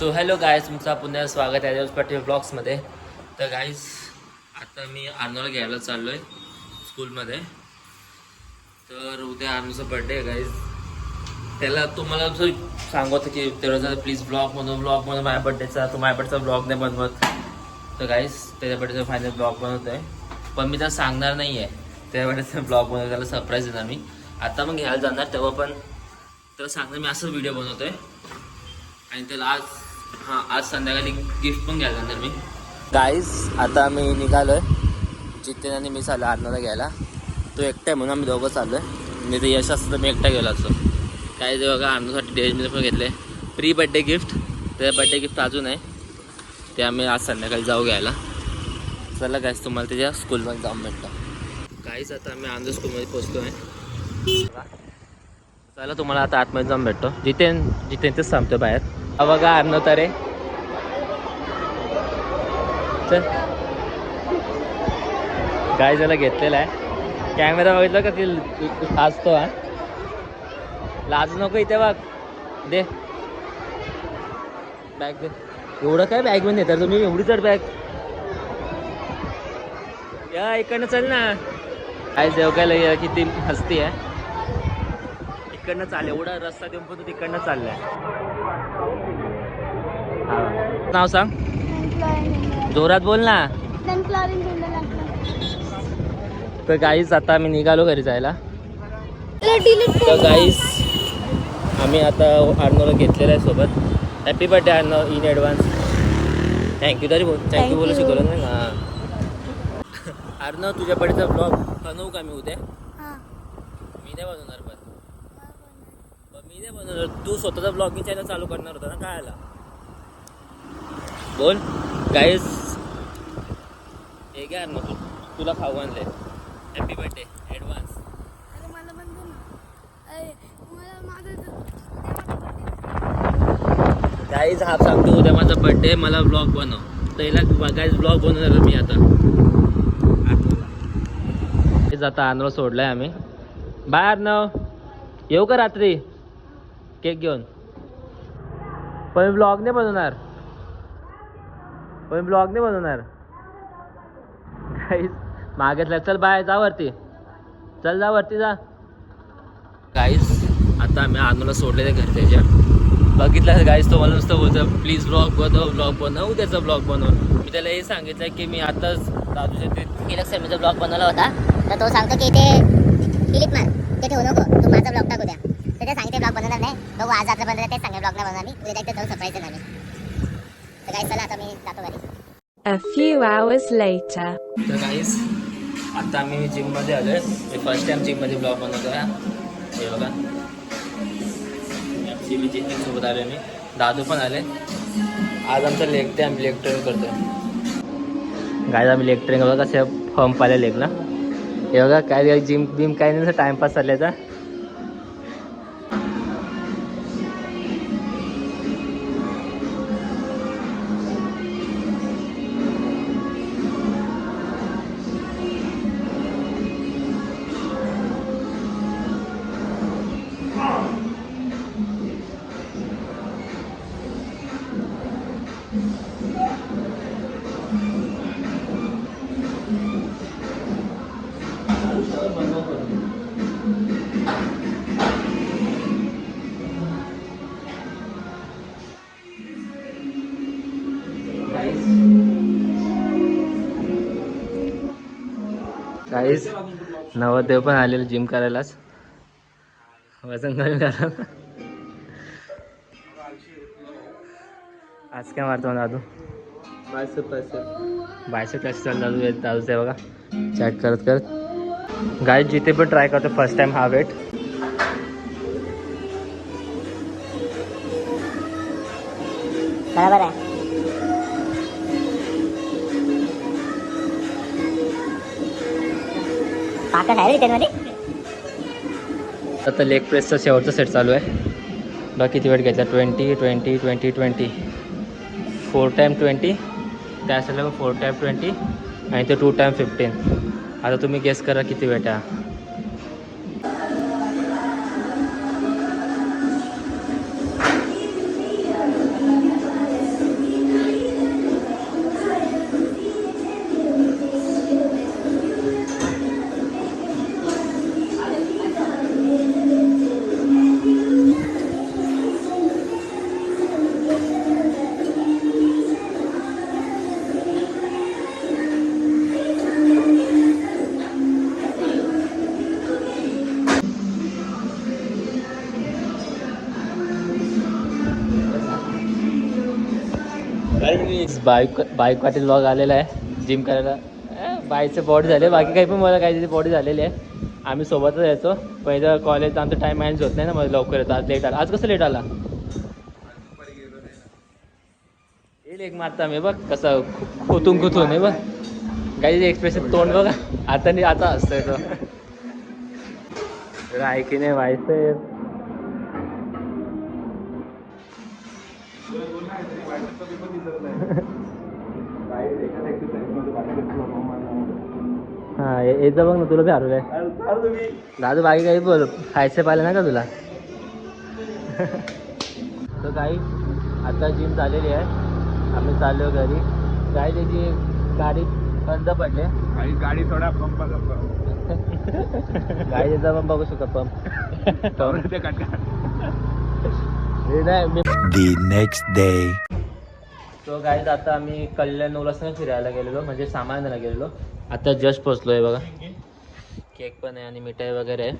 So hello guys तुमचा पुन्हा स्वागत आहे दिवस पाटील ब्लॉग्समध्ये तर गाईज आता मी आर्नोला घ्यायला चाललो आहे स्कूलमध्ये. तर उद्या आर्नोचा बड्डे आहे गाईज त्याला तुम्हाला असं सांगत की तेवढं प्लीज ब्लॉग म्हणून ब्लॉग म्हणून माझ्या बड्डेचा तो माझ्या बड्डेचा ब्लॉग नाही बनवत. तर गाईज त्याच्या बड्डेचा फायनल ब्लॉग बनवतो आहे पण मी त्याला सांगणार नाही आहे त्याच्या बड्डेचा ब्लॉग बनवतो त्याला सरप्राईज देणार मी. आता मग घ्यायला जाणार तेव्हा पण त्याला सांगणार मी असंच व्हिडिओ बनवतो आहे आणि त्याला आज हां आज संध्याकाळी गिफ्ट पण घ्यायला जाणार मी. गाईज आता आम्ही निघालो आहे जितेन आणि मी चाललो आर्नला घ्यायला. तो एकटा आहे म्हणून आम्ही दोघं चाललो आहे मी तर यश असतं तर मी एकटा गेलो असतो. काय ते बघा आर्नोसाठी डेजमध्ये पण घेतले प्री बड्डे गिफ्ट त्याचं बड्डे गिफ्ट अजून आहे. ते आम्ही आज संध्याकाळी जाऊ घ्यायला. चला गाईज तुम्हाला त्याच्या स्कूलमध्ये जाऊन भेटतो. काहीच आता आम्ही आंध्र स्कूलमध्ये पोचलो आहे चला तुम्हाला आता आतमध्ये जाऊन भेटतो. जिथे जिथे तेच थांबतो बाहेर. बघा अर्न तरे चल काय त्याला घेतलेला आहे कॅमेरा बघितला का की लाजतो हा लाज नको इथे बघ दे बॅग दे एवढं काय बॅगमध्ये तर तुम्ही एवढी तर बॅग या इकडनं चल ना काय जेव काय किती हसती आहे इकडनं चाल एवढा रस्ता देऊन पण तू तिकडनं चाललाय नाव सांग. जोरात बोल ना. तर गाईज आता आम्ही निघालो घरी जायला. तर गाईज आम्ही आता अर्नोला घेतलेलं आहे सोबत. Happy birthday Arno in advance thank you तरी बोल. थँक्यू बोलू. शिकवलं नाही. हां. अर्नव तुझ्या बर्थडेचा ब्लॉग बनवू का मी उद्या? मी नाही बनवणार पण. मी नाही बनवणार. तू स्वतःचा ब्लॉगिंग चॅनल चालू करणार होता ना काय आला? बोल. गाईस हे घ्या ना तू तुला खाऊ आणले हॅपी बर्थडे ॲडव्हान्स गाईज हा सांगतो उद्या माझा बर्थडे मला ब्लॉग बनव. पहिला गाईज ब्लॉग बनवणार मी आता. हेच आता आंध्र सोडलाय आम्ही. बाय अर्णव येऊ का रात्री? केक घेऊन. पण ब्लॉग नाही बनवणार. पण ब्लॉग नाही बनवणार. काहीच मागितलं. चल बाय जा वरती. चल जा वरती जा. काहीच आता आम्ही आनूला सोडलेलं ते त्याच्या बघितलं गाईज तो मला नुसतं बोलतो प्लीज ब्लॉग बनव ब्लॉग बनव त्याचा ब्लॉग बनव मी त्याला हे सांगितलं की मी आताच दादूच्या ते तिलक समीचा ब्लॉग बनवला होता तर तो सांगतो की ते क्लिप मार ते ठेवू नको तू माझा ब्लॉग टाकू द्या. तर ते सांगितले ब्लॉग बनवणार नाही. बघू आज आता बनवणार ते सांगे ब्लॉग नाही बनवणार मी. उद्या एकदा जाऊन सरप्राईज देणार मी तर काय चला आता मी जातो घरी A hours later. तर guys, आता आम्ही जिममध्ये आलो आहे मी फर्स्ट टाइम जिममध्ये ब्लॉग बनवतो आहे. हे बघा. आमची मी जिमसोबत आलो मी. दादू पण आले. आज आमचं लेग ते आम्ही लेग ट्रेन करतो आहे गाय आम्ही लेग ट्रेन बघा कसे फॉर्म आले लेगला हे बघा काय जिम बिम काय नाही टाइमपास चालल्याचा काहीच नवरदेव पण आलेलं जिम करायलाच. वजन कमी करा आज काय मारतो दादू? बायसेप क्लास चालू दादू येत दादूच आहे बघा. चॅट करत करत. गाय जिथे पण ट्राय करतो फर्स्ट टाइम हा वेट बरोबर आहे. आहे रे त्यामध्ये आता लेग प्रेसचा शेवटचा सेट चालू आहे. बघा किती वेळ घेतला twenty twenty twenty twenty four time twenty त्या साईडला फोर टाईम ट्वेंटी आणि ते टू टाईम फिफ्टीन आता तुम्ही गेस करा किती वेट आहे. बाईक बाईक पाटील लॉग आलेला आहे. जिम करायला. अं, बाईचं बॉडी झाले. बाकी काही पण मला काही बॉडी झालेली आहे. आम्ही सोबतच यायचो. पहिलं कॉलेज आमचा टाईम मॅनेज होत नाही ना. मला लवकर येतो. आज लेट आला. आज कसं लेट आला? येईल एक मारता मी. बघ कसं खोतून खोतून आहे बघ. काही एक्सप्रेशन तोंड बघा. आता नाही आता असतंय तो. रायकीने व्हायचंय. हा बघ ना तुला बी हरवलंय. दादू बाकी काही बोल खायचं पाहिलं ना का तुला? तर काही आता जिम झालेली आहे. आम्ही चाललो घरी. काय त्याची गाडी बंद पडले. काही गाडी थोडा पंपाचा गाडीचा पण बघू शकतो पंप ते the next day. तो गाईज आता आम्ही कल्याण उल्हासनगर फिरायला गेलेलो म्हणजे सामान गेलेलो. आता जस्ट पोचलो आहे बघा. केक पण आहे आणि मिठाई वगैरे आहे.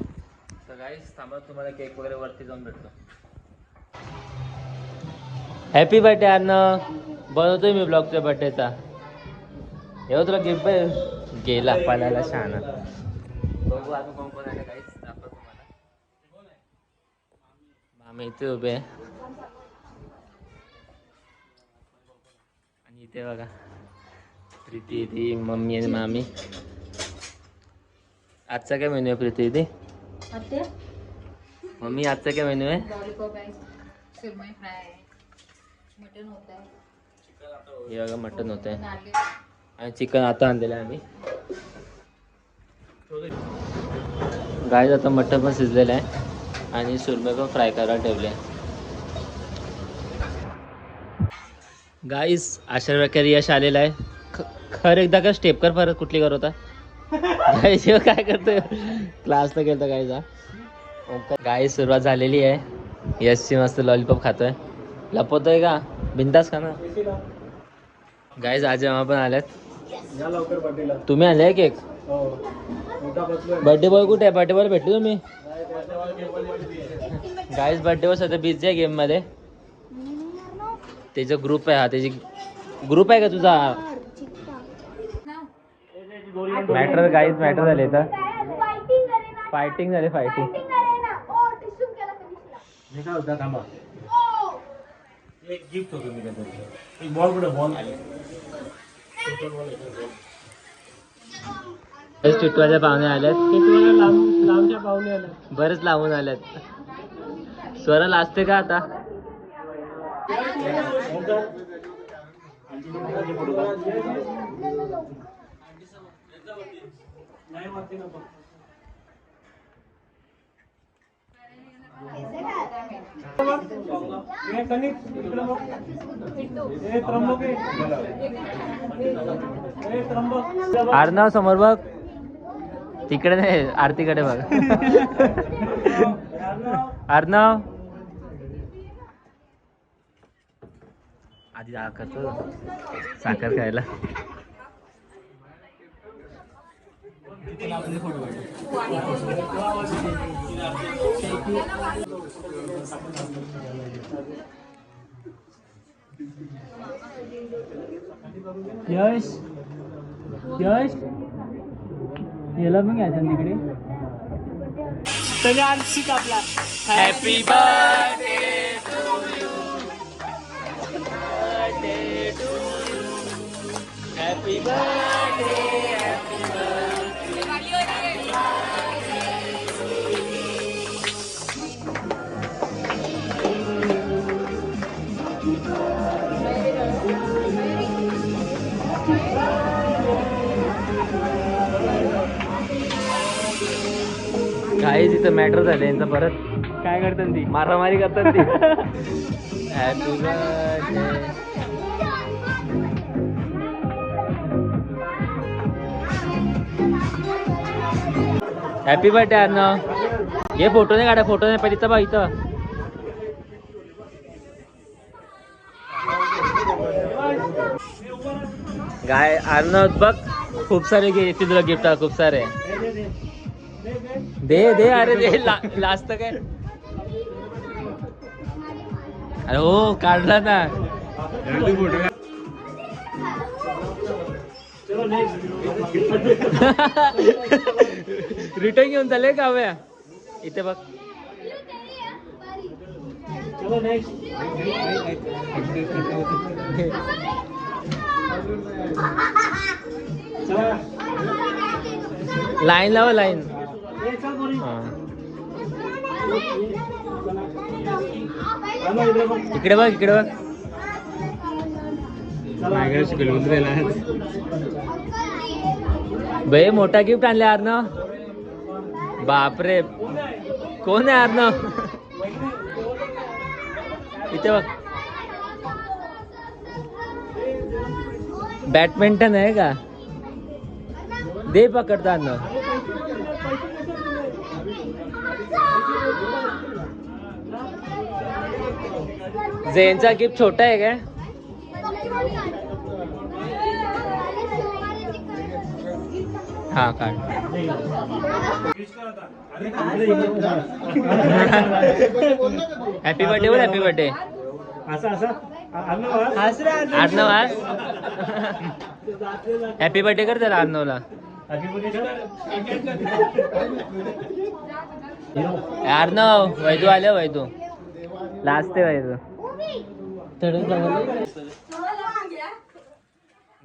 तर गाईज थांबा तुम्हाला केक वगैरे वरती जाऊन भेटतो. हॅपी बर्थडे अन्न बनवतोय मी ब्लॉगच्या बर्थडेचा एवढं तुला गिफ्ट गेला पालायला शहाणा. बघू अजून कोण कोण आहे गाईज दाखवतो तुम्हाला मामे इथे उभे आहे. आणि इथे बघा प्रीती ती मम्मी आणि मामी. आजचा काय मेन्यू आहे प्रीती ती? मम्मी आजचा काय मेन्यू आहे? हे बघा मटन होत आहे. आणि चिकन आता आणलेलं आहे आम्ही. गाय आता मटन पण शिजलेलं आहे. आणि सुरमई पण फ्राय करायला ठेवले. गाईस अशा प्रकारे यश आलेलं आहे. ख खर एकदा का स्टेप कर परत कुठली कर होता गाईस काय करतोय? क्लास तर गेलता गायचा गाई सुरुवात झालेली आहे. यशची मस्त लॉलीपॉप खातोय. लपवतोय का? बिंदास खा ना. गाईज आज जेव्हा पण आल्यात. तुम्ही आले केक बर्थडे बॉय कुठे आहे? बर्थडे बॉय भेटले तुम्ही? गाईज बर्थडे बॉय सध्या बिझी आहे गेममध्ये त्याचा ग्रुप आहे हा त्याची ग्रुप आहे का तुझा मॅटर गाईज मॅटर झाले तर फायटिंग झाले फायटिंग आल्यात. लांबच्या पाहुणे आल्यात. बरेच लावून आल्यात. स्वरा असते का आता? अर्णव समोर बघ. तिकडे नाही आरतीकडे बघ. अर्णव? आधी करतो. साखर खायला. यश? यश? याला पण घ्यायचं तिकडे. त्याने ना आपला हॅपी बर्थडे हॅपी बर्थडे काही तिथं मॅटर झाले यांचं परत काय करतात ती? मारामारी करतात ती. हॅपी बर्थडे हॅपी बर्थडे अन्न हे फोटो नाही काढा फोटो नाही पाहिजे इथं इथं. गाय अन्न बघ. खूप सारे गे तुला गिफ्ट खूप सारे. दे दे अरे दे लास्ट काय? अरे हो काढला ना. रिटर्न घेऊन चालले का हव्या इथे बघ. लाईन लावा लाईन. इकडे बघ इकडे बघ। बे मोठा गिफ्ट आणले अर्णव. बापरे. कोण आहे अर्णव? इथे बघ. बॅडमिंटन आहे का? दे पकडता अर्णव. झेनचा गिफ्ट छोटा आहे काय? हा काढ. हॅपी बर्थडे बोल हॅपी बर्थडे अर्णव आज हॅपी बर्थडे कर त्याला अर्णवला अर्णव वैदू आल्या वैदू. लास्ट आहे वैदू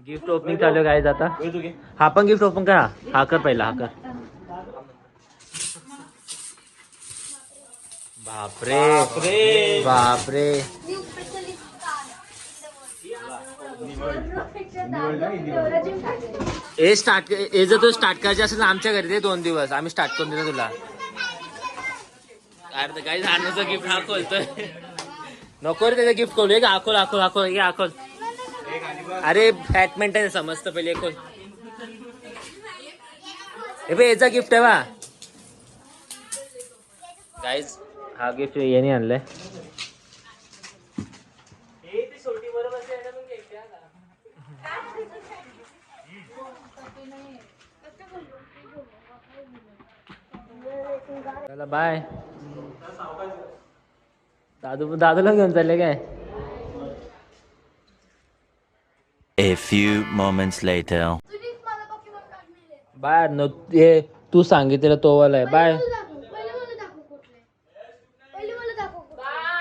गिफ्ट ओपनिंग चालू आहे आता. हा पण गिफ्ट ओपन करा. हा कर पहिला हा कर. बापरे. बापरे. ए स्टार्ट ए जर तू स्टार्ट करायचे असेल तर आमच्या घरी दे दोन दिवस. आम्ही स्टार्ट करून देतो तुला. अरे काही झाडाचं गिफ्ट हा खोलतोय नको रे त्याचं गिफ्ट खोलू. एक आखोल आखोल आखोल एक आखोल अरे बॅटमिंटन आहे समजतं पहिले एक खोल. हे बे याचा गिफ्ट आहे बा. गाईज हा गिफ्ट याने आणलाय. चला बाय दादू दादूला घेऊन चालले काय? A few moments later. Bye न हे तू सांगितलेलं तो वाला आहे. बाय.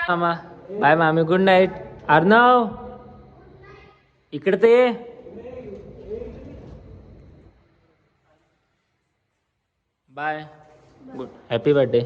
मामा. बाय मामी. गुड नाईट अर्णव इकडे ते ये. बाय. Good happy birthday